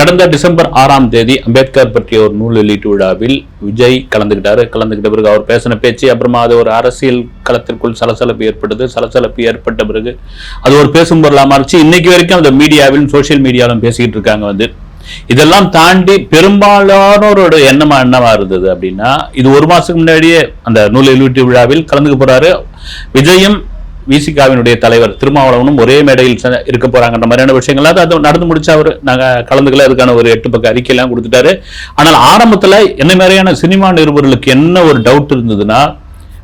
கடந்த டிசம்பர் ஆறாம் தேதி அம்பேத்கர் பற்றிய ஒரு நூல் வெளியீட்டு விழாவில் விஜய் கலந்துகிட்டாரு. கலந்துக்கிட்ட பிறகு அவர் பேசின பேச்சு அப்புறமா அது ஒரு அரசியல் களத்திற்குள் சலசலப்பு ஏற்பட்டது. சலசலப்பு ஏற்பட்ட பிறகு அது ஒரு பேசும் பொருளாக மாறிச்சு. இன்னைக்கு வரைக்கும் அந்த மீடியாவிலும் சோஷியல் மீடியாவிலும் பேசிக்கிட்டு இருக்காங்க வந்து. இதெல்லாம் தாண்டி பெரும்பாலானோரோட எண்ணமா என்னவா இருந்தது அப்படின்னா இது ஒரு மாசத்துக்கு முன்னாடியே அந்த நூல் வெளியீட்டு விழாவில் கலந்துக்க போறாரு. விஜயும் விசிகாவினுடைய தலைவர் திருமாவளவனும் ஒரே மேடையில் ச- இருக்க போறாங்கன்ற மாதிரியான விஷயங்கள்லாம் அது நடந்து முடிச்சா அவர் நாங்கள் கலந்துக்கல. அதுக்கான ஒரு எட்டு பக்க அறிக்கையெல்லாம் கொடுத்துட்டாரு. ஆனால் ஆரம்பத்தில் என்ன மாதிரியான சினிமா நிருபர்களுக்கு என்ன ஒரு டவுட் இருந்ததுன்னா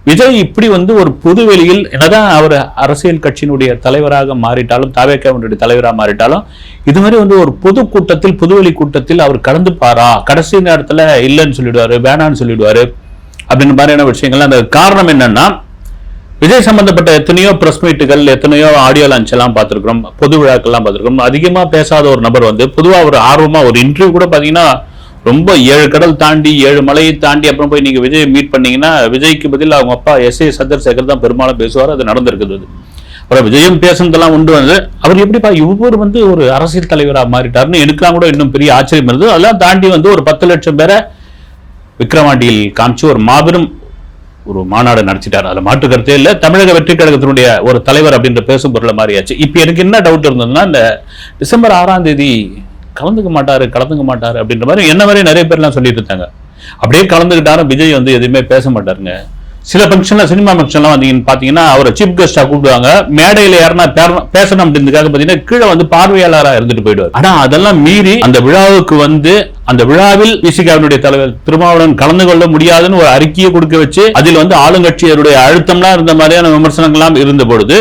விஜய் இப்படி வந்து ஒரு புதுவெளியில் என்னதான் அவர் அரசியல் கட்சியினுடைய தலைவராக மாறிட்டாலும் தாவேக்காவினுடைய தலைவராக மாறிட்டாலும் இது மாதிரி வந்து ஒரு பொது கூட்டத்தில் புதுவெளி கூட்டத்தில் அவர் கலந்துப்பாரா? கடைசி நேரத்தில் இல்லைன்னு சொல்லிடுவாரு வேணான்னு சொல்லிடுவாரு அப்படின்ற மாதிரியான விஷயங்கள்லாம் அந்த காரணம் என்னன்னா விஜய் சம்பந்தப்பட்ட எத்தனையோ பிரஸ் மீட்டுகள் எத்தனையோ ஆடியோ லான்ச் எல்லாம் பார்த்திருக்கிறோம். பொது விழாக்கள்லாம் பார்த்துருக்கோம் அதிகமாக பேசாத ஒரு நபர் வந்து பொதுவாக ஒரு ஆர்வமாக ஒரு இன்டர்வியூ கூட பார்த்தீங்கன்னா ரொம்ப ஏழு கடல் தாண்டி ஏழு மலையை தாண்டி அப்புறம் போய் நீங்கள் விஜய் மீட் பண்ணீங்கன்னா விஜய்க்கு பதில் அவங்க அப்பா எஸ் ஏ சந்திரசேகர் தான் பெரும்பாலும் பேசுவார். அது நடந்திருக்குது அது. அப்புறம் விஜயம் பேசுனதெல்லாம் உண்டு வந்து அவர் எப்படிப்பா இவர் வந்து ஒரு அரசியல் தலைவராக மாறிட்டார்னு எனக்குலாம் கூட இன்னும் பெரிய ஆச்சரியம் இருந்தது. அதெல்லாம் தாண்டி வந்து ஒரு பத்து லட்சம் பேரை விக்ரவாண்டியில் காமிச்சு ஒரு மாபெரும் ஒரு மாநாடு நடத்திட்டார் அதுல மாற்று கருத்தே இல்ல. தமிழக வெற்றி கழகத்தினுடைய ஒரு தலைவர் அப்படின்ற பேசும் பொருளை மாறியாச்சு. இப்ப எனக்கு என்ன டவுட் இருந்ததுன்னா இந்த டிசம்பர் ஆறாம் தேதி கலந்துக்க மாட்டாரு கலந்துக்க மாட்டாரு அப்படின்ற மாதிரி என்ன மாதிரி நிறைய பேர்லாம் சொல்லிட்டு இருந்தாங்க. அப்படியே கலந்துக்கிட்டாரும் விஜய் வந்து எதுவுமே பேச மாட்டாருங்க. சில ஃபங்க்ஷன்ல சினிமா ஃபங்க்ஷன்லாம் வந்தீங்கன்னு பாத்தீங்கன்னா அவரை சீஃப் கெஸ்டா கூப்பிடுவாங்க. மேடையில யாருன்னா பேசணும் அப்படின்றதுக்காக பாத்தீங்கன்னா கீழே வந்து பார்வையாளராக இருந்துட்டு போயிடுவார். ஆனா அதெல்லாம் மீறி அந்த விழாவுக்கு வந்து அந்த விழாவில் பிசிகாவினுடைய தலைவர் திருமாவளவன் கலந்து கொள்ள முடியாதுன்னு ஒரு அறிக்கையை கொடுக்க வச்சு அதில் வந்து ஆளுங்கட்சியருடைய அழுத்தம்லாம் இருந்த மாதிரியான விமர்சனங்கள்லாம் இருந்த பொழுது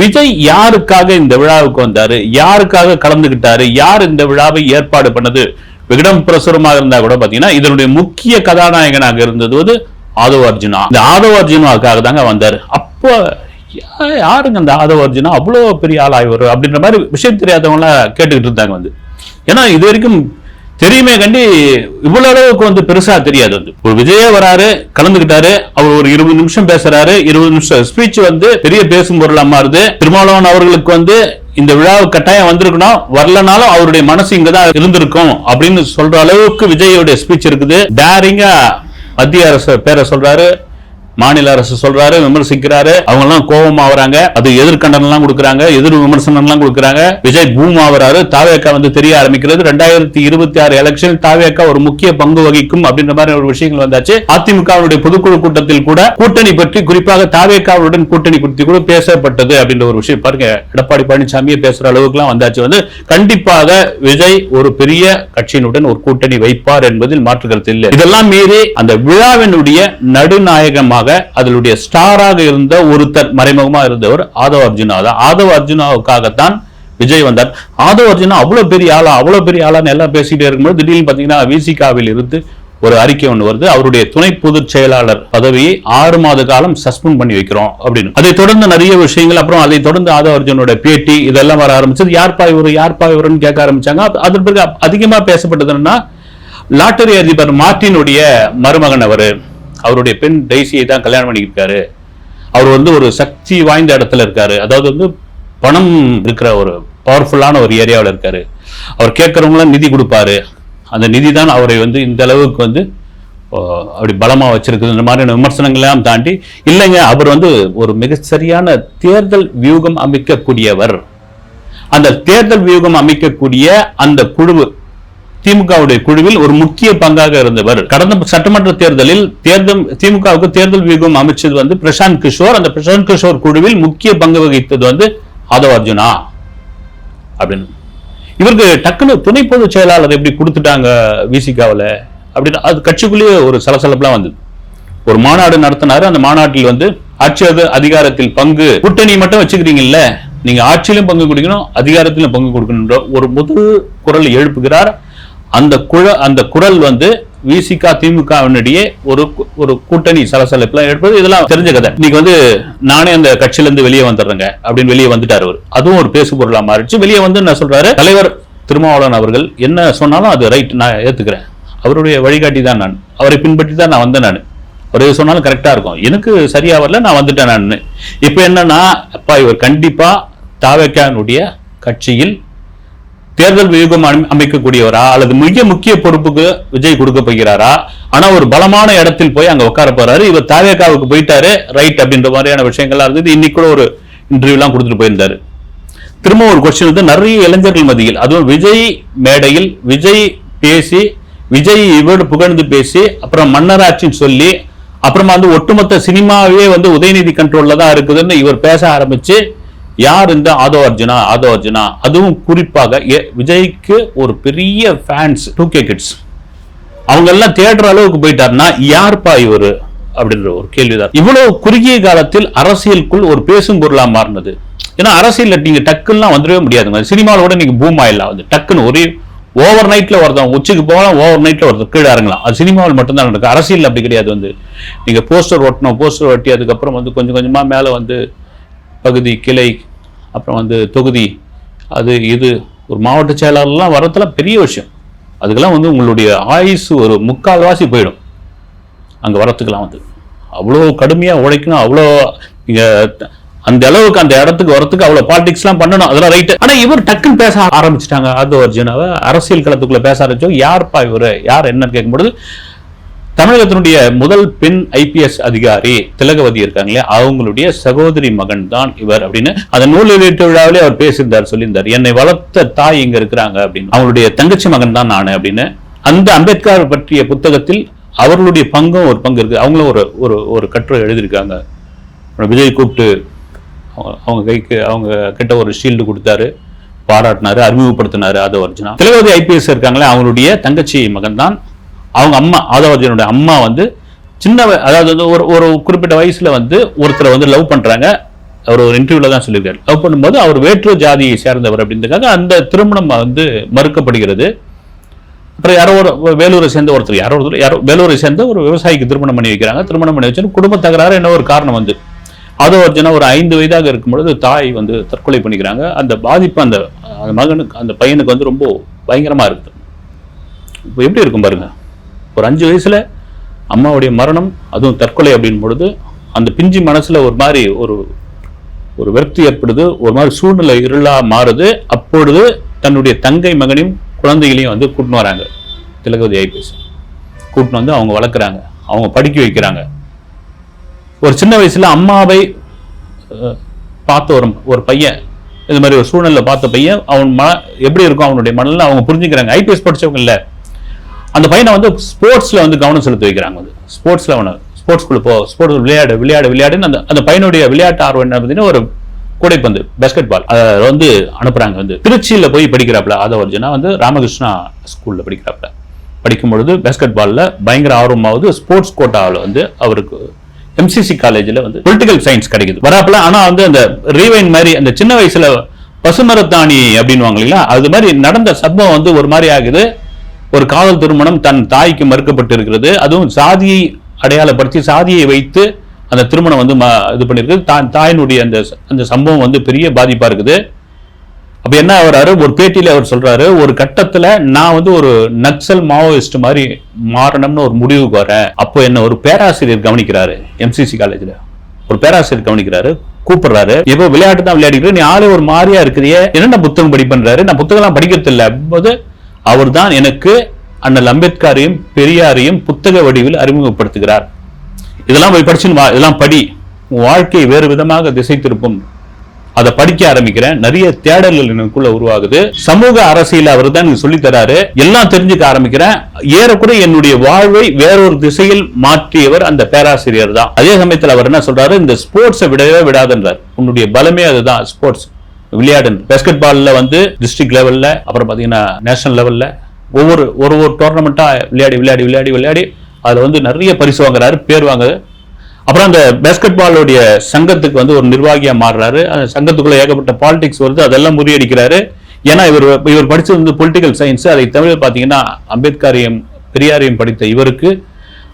விஜய் யாருக்காக இந்த விழாவுக்கு வந்தாரு? யாருக்காக கலந்துகிட்டாரு? யார் இந்த விழாவை ஏற்பாடு பண்ணது? விகடம் பிரசுரமாக இருந்தா கூட பாத்தீங்கன்னா இதனுடைய முக்கிய கதாநாயகனாக இருந்தது வந்து ஆதவ அர்ஜுனா இந்த ஆதவ அர்ஜுனாவுக்காக தாங்க வந்தார். அப்போ யாருங்க அந்த ஆதவ அர்ஜுனா அவ்வளோ பெரிய ஆள் வரும் அப்படின்ற மாதிரி விஷயம் தெரியாதவங்கள கேட்டுக்கிட்டு இருந்தாங்க வந்து. ஏன்னா இது வரைக்கும் தெரியுமே கண்டி இவ்வளவு அளவுக்கு வந்து பெருசா தெரியாது வந்து. ஒரு விஜயே வராரு கலந்துகிட்டாரு அவர் ஒரு இருபது நிமிஷம் பேசுறாரு இருபது நிமிஷம் ஸ்பீச் வந்து பெரிய பேசும் பொருளா மாறுது. திருமாவளவன் அவர்களுக்கு வந்து இந்த விழாவுக்கு கட்டாயம் வந்திருக்கணும். வரலனாலும் அவருடைய மனசு இங்கதான் இருந்திருக்கும் அப்படின்னு சொல்ற அளவுக்கு விஜயோடைய ஸ்பீச் இருக்குது. டேரிங்கா மத்திய அரசு பேரை சொல்றாரு மாநில அரசு சொல்றாரு விமர்சிக்கிறாரு. அவங்க எல்லாம் கோபம் வராங்க. அது எதிர்கண்டனம் எல்லாம் கொடுக்கறாங்க எதிர் விமர்சனம் எல்லாம் கொடுக்கறாங்க. விஜய் பூம் ஆவறாரு தாவேக்கா வந்து தெரிய ஆரம்பிக்கிறது. ரெண்டாயிரத்தி இருபத்தி ஆறு எலெக்ஷன் தாவேக்கா ஒரு முக்கிய பங்கு வகிக்கும் அப்படின்ற மாதிரி ஒரு விஷயங்கள் வந்தாச்சு. அதிமுகவுடைய பொதுக்குழு கூட்டத்தில் கூட கூட்டணி பற்றி குறிப்பாக தாவேக்காவுடன் கூட்டணி குறித்து கூட பேசப்பட்டது அப்படின்ற ஒரு விஷயம். பாருங்க எடப்பாடி பழனிசாமியே பேசுற அளவுக்கு எல்லாம் வந்தாச்சு. வந்து கண்டிப்பாக விஜய் ஒரு பெரிய கட்சியினுடன் ஒரு கூட்டணி வைப்பார் என்பதில் மாற்று கருத்து இல்லை. இதெல்லாம் மீறி அந்த விழாவினுடைய நடுநாயகமாக அதனுடைய ஸ்டாராக இருந்த ஒருத்தர் மறைமுகமா இருந்தவர் ஆதவ அர்ஜுனா தான். ஆதவ அர்ஜுனாவுக்காகத்தான் விஜய் வந்தார். ஆதவ அர்ஜுனா அவ்வளவு பெரிய ஆளா அவ்வளவு பெரிய ஆளான்னு எல்லாம் பேசிட்டே இருக்கும்போது திடீர்னு பாத்தீங்கன்னா விசிகாவில் இருந்து ஒரு அறிக்கை ஒன்று வருது. அவருடைய துணை பொதுச் செயலாளர் பதவியை ஆறு மாத காலம் சஸ்பெண்ட் பண்ணி வைக்கிறோம் அப்படின்னு. அதை தொடர்ந்து நிறைய விஷயங்கள் அப்புறம் அதை தொடர்ந்து ஆதவ அர்ஜுனோட பேட்டி இதெல்லாம் வர ஆரம்பிச்சது. யார்ப்பா இவரு யார்ப்பா இவருன்னு கேட்க ஆரம்பிச்சாங்க. அப்ப அதன் பிறகு அதிகமா பேசப்பட்டது என்னன்னா லாட்டரி அதிபர் மார்டினுடைய மருமகன் அவர். அவருடைய பெண் டெய்ஸியை தான் கல்யாணம் பண்ணியிருக்காரு அவர் வந்து ஒரு சக்தி வாய்ந்த இடத்துல இருக்காரு. அதாவது வந்து பணம் இருக்கிற ஒரு பவர்ஃபுல்லான ஒரு ஏரியாவில் இருக்காரு. அவர் கேட்குறவங்களாம் நிதி கொடுப்பாரு. அந்த நிதி தான் அவரை வந்து இந்த அளவுக்கு வந்து அப்படி பலமாக வச்சிருக்குது இந்த மாதிரியான விமர்சனங்கள்லாம் தாண்டி இல்லைங்க அவர் வந்து ஒரு மிகச்சரியான தேர்தல் வியூகம் அமைக்கக்கூடியவர். அந்த தேர்தல் வியூகம் அமைக்கக்கூடிய அந்த குழு திமுகவுடைய குழுவில் ஒரு முக்கிய பங்காக இருந்தவர். கடந்த சட்டமன்ற தேர்தலில் தேர்தல் திமுகவுக்கு தேர்தல் வியூகம் அமைச்சது வந்து பிரசாந்த் கிஷோர். அந்த பிரசாந்த் கிஷோர் குழுவில் முக்கிய பங்கு வகித்தது வந்து ஆதவ அர்ஜுனா. அப்படின்னு. இவருக்கு டக்குன்னு துணை பொதுச் செயலாளர் எப்படி கொடுத்துட்டாங்க விசிகாவில்? அப்படின்னு அது கட்சிக்குள்ளேயே ஒரு சலசலப்புலாம் வந்தது. ஒரு மாநாடு நடத்தினாரு. அந்த மாநாட்டில் வந்து ஆட்சி அதிகாரத்தில் பங்கு. கூட்டணி மட்டும் வச்சுக்கிறீங்கல்ல. நீங்க ஆட்சியிலும் பங்கு கொடுக்கணும் அதிகாரத்திலும் பங்கு கொடுக்கணுன்ற ஒரு முதல் குரல் எழுப்புகிறார் அந்த குழ அந்த குரல் வந்து விசிகா திமுகவினிடையே ஒரு ஒரு கூட்டணி சலசலப்புலாம் எடுப்பது இதெல்லாம் தெரிஞ்ச கதை. இன்னைக்கு வந்து நானே அந்த கட்சியிலேருந்து வெளியே வந்துடுறேங்க அப்படின்னு வெளியே வந்துட்டார் அவர். அதுவும் ஒரு பேசு பொருளாக மாறிச்சு வெளியே வந்து என்ன சொல்றாரு? தலைவர் திருமாவளவன் அவர்கள் என்ன சொன்னாலும் அது ரைட் நான் ஏற்றுக்கிறேன் அவருடைய வழிகாட்டி தான் நான். அவரை பின்பற்றி தான் நான் வந்தேன் நான். அவர் எது சொன்னாலும் கரெக்டாக இருக்கும். எனக்கு சரியாக வரல நான் வந்துட்டேன் நான். இப்போ என்னன்னா அப்பா இவர் கண்டிப்பாக தாவேக்கானுடைய கட்சியில் தேர்தல் வியூகம் அமை- அமைக்கக்கூடியவரா அல்லது மிக முக்கிய பொறுப்புக்கு விஜய் கொடுக்க போகிறாரா? ஆனா ஒரு பலமான இடத்தில் போய் அங்க உட்கார போறாரு. இவர் தாவேக்காவுக்கு போயிட்டாரு. ரைட் அப்படின்ற மாதிரியான விஷயங்கள்லாம் இருந்தது. இன்னைக்கு கூட ஒரு இன்டர்வியூ எல்லாம் கொடுத்துட்டு போயிருந்தாரு. திரும்ப ஒரு கொஸ்டின் வந்து நிறைய இளைஞர்கள் மத்தியில். அதுவும் விஜய் மேடையில் விஜய் பேசி விஜய் இவர் புகழ்ந்து பேசி அப்புறம் மன்னராட்சின்னு சொல்லி அப்புறமா வந்து ஒட்டுமொத்த சினிமாவே வந்து உதயநிதி கண்ட்ரோல்ல தான் இருக்குதுன்னு இவர் பேச ஆரம்பிச்சு யார் இந்த ஆதோ அர்ஜுனா ஆதோ அர்ஜுனா? அதுவும் குறிப்பாக விஜய்க்கு ஒரு பெரிய ஃபேன்ஸ் டூ கே கிட்ஸ் அவங்க எல்லாம் தேடுற அளவுக்கு போயிட்டாருன்னா யார்ப்பா இவர்? அப்படின்ற ஒரு கேள்விதான். இவ்வளவு குறுகிய காலத்தில் அரசியலுக்குள் ஒரு பேசும் பொருளா மாறினது. ஏன்னா அரசியல் நீங்க டக்குலாம் வந்துடவே முடியாதுங்க. சினிமாவில் கூட நீங்க பூம் ஆயிடலாம். வந்து டக்குன்னு ஒரே ஓவர் நைட்ல ஒருத்தன் உச்சிக்கு போகலாம் ஓவர் நைட்ல ஒருத்தர் கீழே இறங்கலாம். அது சினிமாவில் மட்டும்தான் நடக்கும். அரசியல் அப்படி கிடையாது வந்து. நீங்க போஸ்டர் ஒட்டணும் போஸ்டர் ஒட்டி அதுக்கப்புறம் வந்து கொஞ்சம் கொஞ்சமா மேல வந்து பகுதி கிளை அப்புறம் வந்து தொகுதி அது இது ஒரு மாவட்ட செயலாளர்லாம் வரதெல்லாம் பெரிய விஷயம். அதுக்கெல்லாம் வந்து உங்களுடைய ஆயுசு ஒரு முக்கால்வாசி போயிடும். அங்கே வரத்துக்கெல்லாம் வந்து. அவ்வளோ கடுமையாக உழைக்கணும் அவ்வளோ அந்த அளவுக்கு அந்த இடத்துக்கு வரத்துக்கு அவ்வளோ பாலிடிக்ஸ்லாம் பண்ணணும் அதெல்லாம் ரைட்டு. ஆனால் இவர் டக்குன்னு பேச ஆரம்பிச்சிட்டாங்க. ஆதோ அர்ஜுனாவை அரசியல் களத்துக்குள்ளே பேச ஆரம்பிச்சோம். யார்ப்பா இவர்? யார் என்னன்னு கேட்கும்பொழுது தமிழகத்தினுடைய முதல் பெண் ஐபிஎஸ் அதிகாரி திலகவதி இருக்காங்களே அவங்களுடைய சகோதரி மகன் தான் இவர் அப்படின்னு அந்த நூல் வெளியீட்டு விழாவிலே அவர் பேசியிருந்தார் சொல்லியிருந்தார். என்னை வளர்த்த தாய் இங்க இருக்கிறாங்க அப்படின்னு. அவங்களுடைய தங்கச்சி மகன் தான் நானு அப்படின்னு. அந்த அம்பேத்கர் பற்றிய புத்தகத்தில் அவர்களுடைய பங்கும் ஒரு பங்கு இருக்கு. அவங்களும் ஒரு ஒரு ஒரு கட்டுரை எழுதியிருக்காங்க. விஜய் கூப்பிட்டு அவங்க- கைக்கு அவங்க கிட்ட ஒரு ஷீல்டு கொடுத்தாரு. பாராட்டினாரு அறிமுகப்படுத்தினாரு ஆதவ அர்ஜுனா. திலகவதி ஐபிஎஸ் இருக்காங்களே அவங்களுடைய தங்கச்சி மகன் தான். அவங்க அம்மா ஆதவ அம்மா வந்து சின்ன அதாவது வந்து ஒரு ஒரு குறிப்பிட்ட வயசுல வந்து ஒருத்தரை வந்து லவ் பண்றாங்க. அவர் ஒரு இன்டர்வியூல தான் சொல்லியிருக்காரு. லவ் பண்ணும்போது அவர் வேற்று ஜாதியை சேர்ந்தவர் அப்படின்றதுக்காக அந்த திருமணம் வந்து மறுக்கப்படுகிறது. அப்புறம் யாரோ ஒரு வேலூரை சேர்ந்த ஒருத்தர் யாரோ ஒருத்தர் யாரோ வேலூரை சேர்ந்த ஒரு விவசாயிக்கு திருமணம் பண்ணி வைக்கிறாங்க. திருமணம் பண்ணி வச்சு குடும்ப தகராறு என்ன ஒரு காரணம் வந்து? அது அர்ஜுனா ஒரு ஐந்து வயதாக இருக்கும் பொழுது தாய் வந்து தற்கொலை பண்ணிக்கிறாங்க. அந்த பாதிப்பு அந்த அந்த மகனுக்கு அந்த பையனுக்கு வந்து ரொம்ப பயங்கரமா இருக்குது இப்போ எப்படி இருக்கும் பாருங்க? ஒரு அஞ்சு வயசுல அம்மாவுடைய மரணம் அதுவும் தற்கொலை அப்படின் பொழுது அந்த பிஞ்சு மனசுல ஒரு மாதிரி ஒரு ஒரு விரக்தி ஏற்படுது ஒரு மாதிரி சூழ்நிலை இருளா மாறுது. அப்பொழுது தன்னுடைய தங்கை மகனையும் குழந்தைகளையும் வந்து கூட்டின்னு வராங்க. திலகவதி ஐபிஎஸ். கூட்டின்னு வந்து அவங்க வளர்க்குறாங்க. அவங்க படிக்க வைக்கிறாங்க. ஒரு சின்ன வயசுல அம்மாவை பார்த்த ஒரு ஒரு பையன் இது மாதிரி ஒரு சூழ்நிலை பார்த்த பையன் அவன் ம எப்படி இருக்கும் அவனுடைய மனநிலை அவங்க புரிஞ்சுக்கிறாங்க. ஐபிஎஸ் படித்தவங்க இல்லை. அந்த பையனை வந்து ஸ்போர்ட்ஸ்ல வந்து கவனம் செலுத்தி வைக்கிறாங்க வந்து ஸ்போர்ட்ஸ்ல அவனை ஸ்போர்ட்ஸ் போ ஸ்போர்ட்ஸ் விளையாடு விளையாடு விளையாடுன்னு அந்த அந்த பையனுடைய விளையாட்டு ஆர்வம் என்ன பார்த்தீங்கன்னா ஒரு கூடைப்பந்து பேஸ்கெட் பால் அதை வந்து அனுப்புறாங்க வந்து. திருச்சியில் போய் படிக்கிறாப்புல அதை ஒரிஜினா வந்து ராமகிருஷ்ணா ஸ்கூல்ல படிக்கிறாப்புல. படிக்கும் பொழுது பேஸ்கெட் பால்ல பயங்கர ஆர்வமாவது ஸ்போர்ட்ஸ் கோட்டாவில் வந்து அவருக்கு எம்சிசி காலேஜில் வந்து பொலிட்டிக்கல் சயின்ஸ் கிடைக்குது. வராப்புல ஆனால் வந்து அந்த ரீவைன் மாதிரி அந்த சின்ன வயசுல பசுமரத்தாணி அப்படின்னுவாங்க இல்லைங்களா அது மாதிரி நடந்த சம்பவம் வந்து ஒரு மாதிரி ஆகுது. ஒரு காதல் திருமணம் தன் தாய்க்கு மறுக்கப்பட்டு இருக்கிறது அதுவும் சாதியை அடையாளப்படுத்தி சாதியை வைத்து அந்த திருமணம் வந்து இது பண்ணிருக்கு தான் தாயினுடைய அந்த அந்த சம்பவம் வந்து பெரிய பாதிப்பாக இருக்குது. அப்போ என்ன ஆகுறாரு? ஒரு பேட்டியில் அவர் சொல்கிறாரு ஒரு கட்டத்தில் நான் வந்து ஒரு நக்சல் மாவோயிஸ்ட் மாதிரி மாறணும்னு ஒரு முடிவுக்கு வரேன். அப்போ என்ன ஒரு பேராசிரியர் கவனிக்கிறாரு எம்சிசி காலேஜில் ஒரு பேராசிரியர் கவனிக்கிறாரு கூப்பிடுறாரு. இப்போ விளையாட்டு தான் விளையாடிக்கிட்டு நீ ஆளே ஒரு மாதிரியா இருக்கிறியே. என்னென்ன புத்தகம் படிப்பன்றாரு? நான் புத்தகம்லாம் படிக்கிறது இல்லை போது அவர்தான் எனக்கு அண்ணல் அம்பேத்கரையும் பெரியாரையும் புத்தக வடிவில் அறிமுகப்படுத்துகிறார். இதெல்லாம் போய் படிச்சுன்னு வா இதெல்லாம் படி. உன் வாழ்க்கை வேறு விதமாக திசை திருப்பும். அதை படிக்க ஆரம்பிக்கிறேன். நிறைய தேடல்கள் எனக்குள்ள உருவாகுது. சமூக அரசியல் அவர் தான் சொல்லி சொல்லித் தராரு. எல்லாம் தெரிஞ்சுக்க ஆரம்பிக்கிறேன். ஏறக்குறைய என்னுடைய வாழ்வை வேறொரு திசையில் மாற்றியவர் அந்த பேராசிரியர் தான். அதே சமயத்தில் அவர் என்ன சொல்றாரு? இந்த ஸ்போர்ட்ஸை விடவே விடாதுன்றார். உன்னுடைய பலமே அதுதான் ஸ்போர்ட்ஸ் விளையாடு பேஸ்கெட் பாலில் வந்து டிஸ்ட்ரிக்ட் லெவலில் அப்புறம் பார்த்தீங்கன்னா நேஷனல் லெவலில் ஒவ்வொரு ஒரு ஒரு டோர்னமெண்ட்டாக விளையாடி விளையாடி விளையாடி விளையாடி அதில் வந்து நிறைய பரிசு வாங்குறாரு பேர் வாங்குது. அப்புறம் அந்த பேஸ்கெட் பாலுடைய சங்கத்துக்கு வந்து ஒரு நிர்வாகியாக மாறுறாரு. அந்த சங்கத்துக்குள்ள ஏகப்பட்ட பாலிடிக்ஸ் வருது அதெல்லாம் முறியடிக்கிறாரு. ஏன்னா இவர் இவர் படித்தது வந்து பொலிட்டிக்கல் சயின்ஸ் அதை தமிழ் பார்த்தீங்கன்னா அம்பேத்கரையும் பெரியாரையும் படித்த இவருக்கு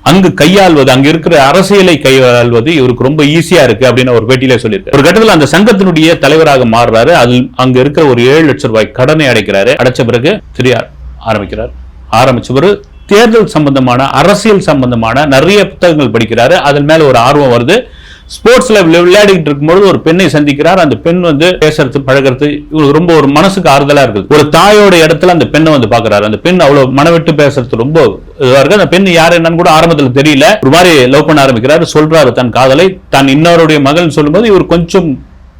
அங்கு கையாள்வது அங்க இருக்கிற அரசியலை கையாள்வது இவருக்கு ரொம்ப ஈஸியா இருக்கு அப்படின்னு ஒரு பேட்டியில சொல்லியிருக்காரு. ஒரு கட்டத்தில் அந்த சங்கத்தினுடைய தலைவராக மாறுறாரு. அதில் அங்க இருக்கிற ஒரு ஏழு லட்சம் ரூபாய் கடனை அடைக்கிறாரு. அடைச்ச பிறகு திரியார் ஆரம்பிக்கிறார். ஆரம்பிச்சவர் தேர்தல் சம்பந்தமான அரசியல் சம்பந்தமான நிறைய புத்தகங்கள் படிக்கிறாரு. அதன் மேல ஒரு ஆர்வம் வருது. ஸ்போர்ட்ஸ்ல விளையாடிக்கிட்டு இருக்கும்போது ஒரு பெண்ணை சந்திக்கிறார். அந்த பெண் வந்து பேசுறது பழகிறது இவருக்கு ரொம்ப ஒரு மனசுக்கு ஆறுதலா இருக்குது. ஒரு தாயோட இடத்துல அந்த பெண்ணை வந்து பாக்குறாரு அந்த பெண் அவ்வளவு மனவிட்டு பேசுறது ரொம்ப இதுவா இருக்கு. அந்த பெண் யார் என்னன்னு கூட ஆரம்பத்துல தெரியல. ஒரு மாதிரி லவ் பண்ண ஆரம்பிக்கிறாரு. சொல்றாரு தன் காதலை. தான் இன்னொருடைய மகன் சொல்லும்போது இவர் கொஞ்சம்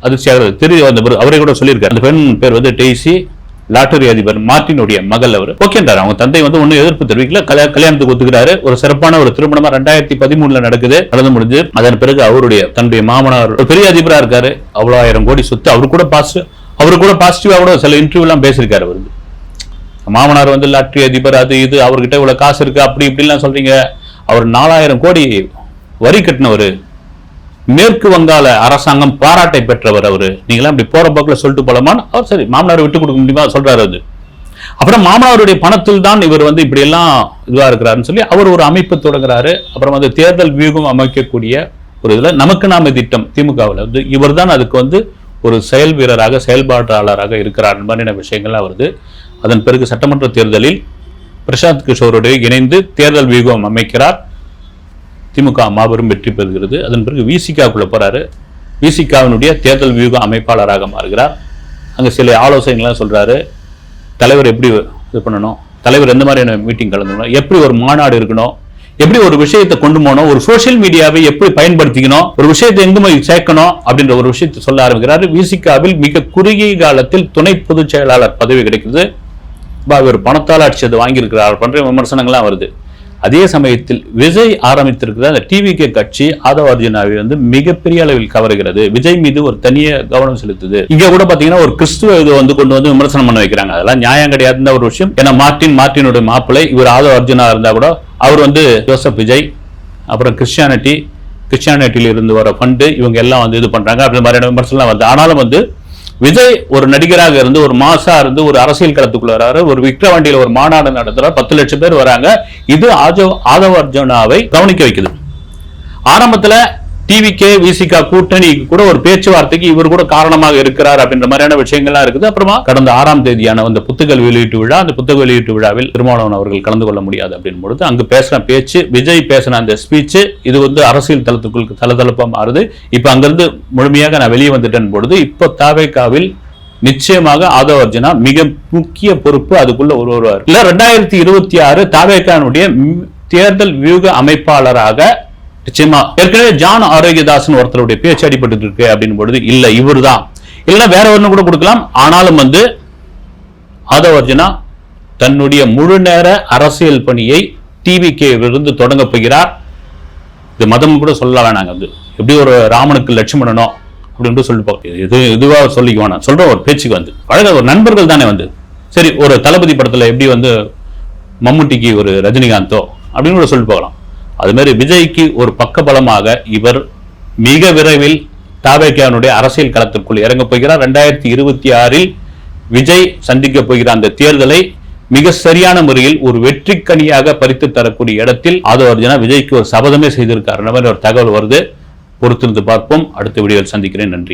அதிர்ச்சியாக தெரியும் அந்த அவரே கூட சொல்லியிருக்காரு. அந்த பெண் பேர் வந்து டெய்சி லாட்டரி அதிபர் மார்டினுடைய மகள் அவர். ஓகேன்றார் அவங்க தந்தை வந்து ஒன்னும் எதிர்ப்பு தெரிவிக்கல. கல்யா- கல்யாணத்துக்கு ஒத்துக்கிறாரு. ஒரு சிறப்பான ஒரு திருமணமா ரெண்டாயிரத்தி பதிமூணுல நடக்குது. நடந்து முடிஞ்சு அதன் பிறகு அவருடைய தன்னுடைய மாமனார் ஒரு பெரிய அதிபரா இருக்காரு. அவ்வளவு ஆயிரம் கோடி சொத்து. அவரு கூட பாசிட்டிவ் அவரு கூட பாசிட்டிவா கூட சில இன்டர்வியூ எல்லாம் பேசியிருக்காரு அவருக்கு மாமனார் வந்து லாட்டரி அதிபர் அது இது அவர்கிட்ட இவ்வளவு காசு இருக்கு அப்படி இப்படிலாம் சொல்றீங்க. அவர் நாலாயிரம் கோடி வரி கட்டினவர். மேற்கு வங்காள அரசாங்கம் பாராட்டை பெற்றவர் அவரு. நீங்களாம் இப்படி போற போக்கில் சொல்லிட்டு போலாமான்னு அவர் சரி மாமனார் விட்டு கொடுக்க முடியுமா சொல்றாரு அது. அப்புறம் மாமனாருடைய பணத்தில் தான் இவர் வந்து இப்படி எல்லாம் இதுவா இருக்கிறாருன்னு சொல்லி அவர் ஒரு அமைப்பு தொடங்குறாரு. அப்புறம் வந்து தேர்தல் வியூகம் அமைக்கக்கூடிய ஒரு இதுல நமக்கு நாம திட்டம் திமுகவில். வந்து இவர் தான் அதுக்கு வந்து ஒரு செயல் வீரராக செயல்பாட்டாளராக இருக்கிறார் மாதிரியான விஷயங்கள்லாம் வருது அதன் பிறகு சட்டமன்ற தேர்தலில் பிரசாந்த் கிஷோருடைய இணைந்து தேர்தல் வியூகம் அமைக்கிறார். திமுக மாபெரும் வெற்றி பெறுகிறது. அதன் பிறகு விசிகாவுக்குள்ள போறாரு. விசிகாவினுடைய தேர்தல் வியூக அமைப்பாளராக மாறுகிறார். அங்கே சில ஆலோசனைகள்லாம் சொல்றாரு. தலைவர் எப்படி இது பண்ணணும்? தலைவர் எந்த மாதிரியான மீட்டிங் கலந்துக்கணும்? எப்படி ஒரு மாநாடு இருக்கணும்? எப்படி ஒரு விஷயத்தை கொண்டு போகணும்? ஒரு சோஷியல் மீடியாவை எப்படி பயன்படுத்திக்கணும்? ஒரு விஷயத்தை எங்க சேர்க்கணும்? அப்படின்ற ஒரு விஷயத்தை சொல்ல ஆரம்பிக்கிறாரு. விசிகாவில் மிக குறுகிய காலத்தில் துணை பொதுச் செயலாளர் பதவி கிடைக்குது பா, இவர் பணத்தால் அடிச்சது வாங்கியிருக்கிறார். பண்ற விமர்சனங்கள்லாம் வருது. அதே சமயத்தில் விஜய் ஆரம்பித்திருக்கிற அந்த டிவிகே கட்சி ஆதவ அர்ஜுனாவை வந்து மிகப்பெரிய அளவில் கவருகிறது. விஜய் மீது ஒரு தனிய கவனம் செலுத்துது. இங்க கூட பாத்தீங்கன்னா ஒரு கிறிஸ்துவ இது வந்து கொண்டு வந்து விமர்சனம் பண்ண வைக்கிறாங்க. அதெல்லாம் நியாயம் கிடையாதுன்ற ஒரு விஷயம். ஏன்னா மார்ட்டின் மார்ட்டினுடைய மாப்பிள்ளை இவர் ஆதவ அர்ஜுனா இருந்தா கூட அவர் வந்து ஜோசப் விஜய் அப்புறம் கிறிஸ்டியானிட்டி கிறிஸ்டியானிட்டியில இருந்து வர ஃபண்டு இவங்க எல்லாம் வந்து இது பண்றாங்க. அப்படி மாதிரியான விமர்சனம் வந்து ஆனாலும் வந்து விஜய் ஒரு நடிகராக இருந்து ஒரு மாசா இருந்து ஒரு அரசியல் களத்துக்குள்ள வராரு. ஒரு விக்ரவாண்டியில் ஒரு மாநாடு நடத்துறாரு பத்து லட்சம் பேர் வராங்க. இது ஆஜோ ஆதவ அர்ஜுனாவை கவனிக்க வைக்குது. ஆரம்பத்துல டிவிகே விசிகா கூட்டணி கூட ஒரு பேச்சுவார்த்தைக்கு இவர் கூட காரணமாக இருக்கிறார் அப்படின்ற மாதிரியான விஷயங்கள்லாம் இருக்குது. அப்புறமா கடந்த ஆறாம் தேதியான அந்த புத்தகங்கள் வெளியீட்டு விழா அந்த புத்தக வெளியீட்டு விழாவில் திருமாவளவன் அவர்கள் கலந்து கொள்ள முடியாது அப்படின் பொழுது அங்கு பேசுற பேச்சு விஜய் பேசின அந்த ஸ்பீச் இது வந்து அரசியல் தளத்துக்குள் தளதளப்பா மாறுது. இப்ப அங்கிருந்து முழுமையாக நான் வெளியே வந்துட்டேன் பொழுது இப்போ தாவேக்காவில் நிச்சயமாக ஆதவ அர்ஜுனா மிக முக்கிய பொறுப்பு அதுக்குள்ள ஒரு வருவார் இல்ல ரெண்டாயிரத்தி இருபத்தி ஆறு தாவேக்கானுடைய தேர்தல் வியூக அமைப்பாளராக நிச்சயமா. ஏற்கனவே ஜான் ஆரோக்கியதாசன் ஒருத்தருடைய பேச்சு அடிபட்டு இருக்கு அப்படின்னு பொழுது இல்ல இவர்தான். இல்லைன்னா வேற ஒண்ணு கூட கொடுக்கலாம். ஆனாலும் வந்து ஆதவ அர்ஜுனா தன்னுடைய முழு நேர அரசியல் பணியை டிவிகே தொடங்க போகிறார். இது மதம் கூட சொல்ல வேணாங்க வந்து. எப்படி ஒரு ராமனுக்கு லட்சுமணனோ அப்படின்ட்டு சொல்லி பார்க்க இது இதுவாக சொல்லிக்குவோம் நான். சொல்ற ஒரு பேச்சுக்கு வந்து. அழகா ஒரு நண்பர்கள் தானே வந்து. சரி ஒரு தளபதி படத்தில் எப்படி வந்து மம்முட்டிக்கு ஒரு ரஜினிகாந்தோ அப்படின்னு கூட சொல்லி போகலாம். அது மாதிரி விஜய்க்கு ஒரு பக்கபலமாக இவர் மிக விரைவில் தாபேக்கியானுடைய அரசியல் களத்திற்குள் இறங்க போகிறார். ரெண்டாயிரத்தி இருபத்தி ஆறில் விஜய் சந்திக்க போகிற அந்த தேர்தலை மிக சரியான முறையில் ஒரு வெற்றி கனியாக பறித்து தரக்கூடிய இடத்தில் ஆதவ அர்ஜுனா விஜய்க்கு ஒரு சபதமே செய்திருக்கார். மாதிரி ஒரு தகவல் வருது. பொறுத்திருந்து பார்ப்போம். அடுத்த வீடியோவில் சந்திக்கிறேன். நன்றி.